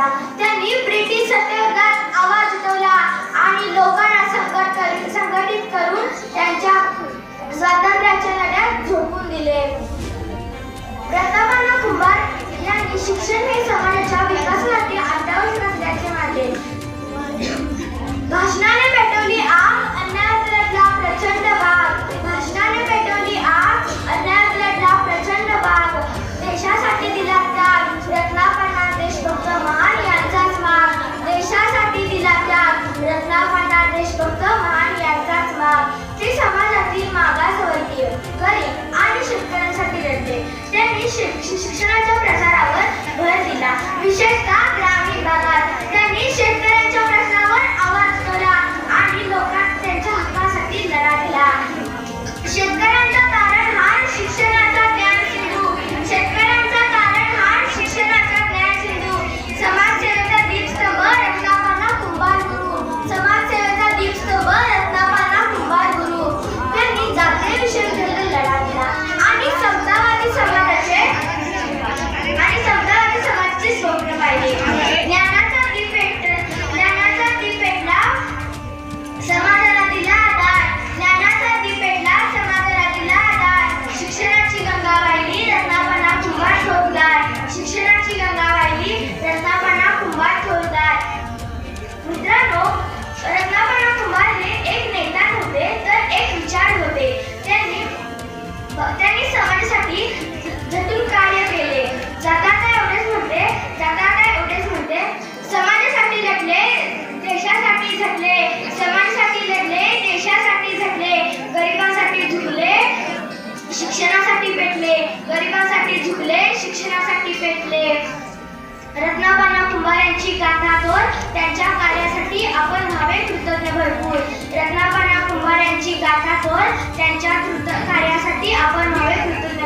घेतला त्यांनी ब्रिटिश सत्याग्रहात आवाज उठवला आणि लोकांना संघट करून संघटित करून त्यांच्या स्वातंत्र्याच्या लढ्यात झोपून दिले. प्रतापाना कुमार यांनी शिक्षण हे शिक्षणाच्या प्रसारावर भर दिला. विशेषतः करण्यासाठी झटून कार्य केले. जाता एवढेच म्हणते जाता एवढेच म्हणते. समाजासाठी लढले देशासाठी झटले समाजासाठी लढले देशासाठी झटले गरिबांसाठी झुकले शिक्षणासाठी पेटले गरिबांसाठी झुकले शिक्षणासाठी पेटले. रत्नाबाना कुंभार यांची गाथा दोन त्यांच्या कार्यासाठी आपण व्हावे कृतज्ञ भरपूर. रत्नाबाना कुंभार यांची गाथा दोन त्यांच्या कृत कार्यासाठी आपण व्हावे कृतज्ञ